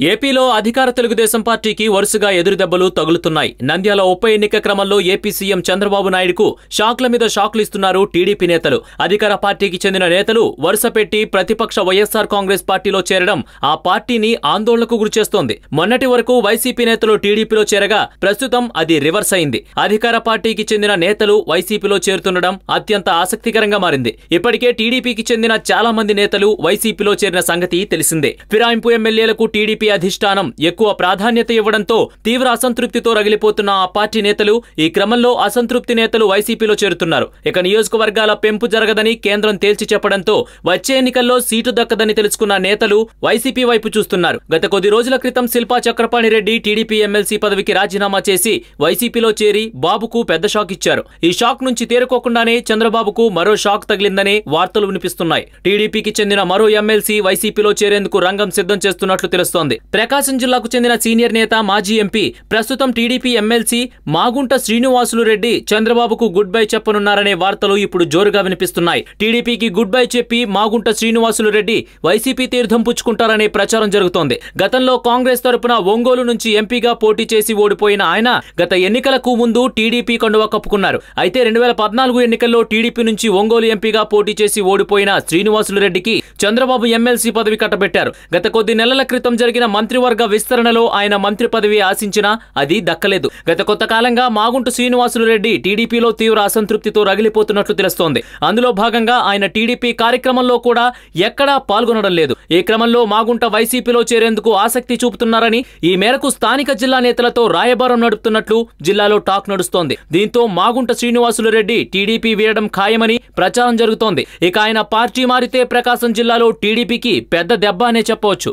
ఏపీలో అధికార తెలుగుదేశం పార్టీకి వరుసగా ఎదురుదెబ్బలు తగులుతున్నాయి. నంద్యాల ఉప ఎన్నిక క్రమంలో ఏపీ సీఎం చంద్రబాబు నాయుడుకు షాక్ల మీద షాక్లు ఇస్తున్నారు టీడీపీ నేతలు. అధికార పార్టీకి చెందిన నేతలు వరుస పెట్టి ప్రతిపక్ష వైఎస్సార్ కాంగ్రెస్ పార్టీలో చేరడం ఆ పార్టీని ఆందోళనకు గురిచేస్తోంది మొన్నటి వరకు వైసీపీ నేతలు టీడీపీలో చేరగా ప్రస్తుతం అది రివర్స్ అయింది. అధికార పార్టీకి చెందిన నేతలు వైసీపీలో చేరుతుండడం అత్యంత ఆసక్తికరంగా మారింది. ఇప్పటికే టీడీపీకి చెందిన చాలా మంది నేతలు వైసీపీలో చేరిన సంగతి తెలిసిందే. ఫిరాయింపు ఎమ్మెల్యేలకు టీడీపీ అధిష్టానం ఎక్కువ ప్రాధాన్యత ఇవ్వడంతో తీవ్ర అసంతృప్తితో రగిలిపోతున్న ఆ పార్టీ నేతలు ఈ క్రమంలో అసంతృప్తి నేతలు వైసీపీలో చేరుతున్నారు. ఇక నియోజకవర్గాల పెంపు జరగదని కేంద్రం తేల్చి చెప్పడంతో వచ్చే ఎన్నికల్లో సీటు దక్కదని తెలుసుకున్న నేతలు వైసీపీ వైపు చూస్తున్నారు. గత కొద్ది రోజుల క్రితం శిల్పా చక్రపాణి రెడ్డి టీడీపీ ఎమ్మెల్సీ పదవికి రాజీనామా చేసి వైసీపీలో చేరి బాబుకు పెద్ద షాక్ ఇచ్చారు. ఈ షాక్ నుంచి తేరుకోకుండానే చంద్రబాబుకు మరో షాక్ తగిలిందనే వార్తలు వినిపిస్తున్నాయి. టీడీపీకి చెందిన మరో ఎమ్మెల్సీ వైసీపీలో చేరేందుకు రంగం సిద్ధం చేస్తున్నట్లు తెలుస్తోంది. ప్రకాశం జిల్లాకు చెందిన సీనియర్ నేత మాజీ ఎంపీ ప్రస్తుతం టీడీపీ ఎమ్మెల్సీ మాగుంట శ్రీనివాసులు రెడ్డి చంద్రబాబుకు గుడ్ బై చెప్పనున్నారనే వార్తలు ఇప్పుడు జోరుగా వినిపిస్తున్నాయి. టీడీపీకి గుడ్ బై చెప్పి మాగుంట శ్రీనివాసులు రెడ్డి వైసీపీ తీర్థం పుచ్చుకుంటారనే ప్రచారం జరుగుతోంది. గతంలో కాంగ్రెస్ తరపున ఒంగోలు నుంచి ఎంపీగా పోటీ చేసి ఓడిపోయిన ఆయన గత ఎన్నికలకు ముందు టీడీపీ కండువా కప్పుకున్నారు. అయితే రెండు వేల పద్నాలుగు ఎన్నికల్లో టీడీపీ నుంచి ఒంగోలు ఎంపీగా పోటీ చేసి ఓడిపోయిన శ్రీనివాసులు రెడ్డికి చంద్రబాబు ఎమ్మెల్సీ పదవి కట్టబెట్టారు. గత కొద్ది నెలల క్రితం జరిగిన మంత్రివర్గ విస్తరణలో ఆయన మంత్రి పదవి ఆశించినా అది దక్కలేదు. గత కొత్త కాలంగా మాగుంట శ్రీనివాసులు రెడ్డి టీడీపీలో తీవ్ర అసంతృప్తితో రగిలిపోతున్నట్లు తెలుస్తోంది. అందులో భాగంగా ఆయన టీడీపీ కార్యక్రమంలో కూడా ఎక్కడా పాల్గొనడం లేదు. ఈ క్రమంలో మాగుంట వైసీపీలో చేరేందుకు ఆసక్తి చూపుతున్నారని ఈ మేరకు స్థానిక జిల్లా నేతలతో రాయబారం నడుపుతున్నట్లు జిల్లాలో టాక్ నడుస్తోంది. దీంతో మాగుంట శ్రీనివాసులు రెడ్డి టీడీపీ వీడడం ఖాయమని ప్రచారం జరుగుతోంది. ఇక ఆయన పార్టీ మారితే ప్రకాశం జిల్లాలో టీడీపీకి పెద్ద దెబ్బ అనే చెప్పవచ్చు.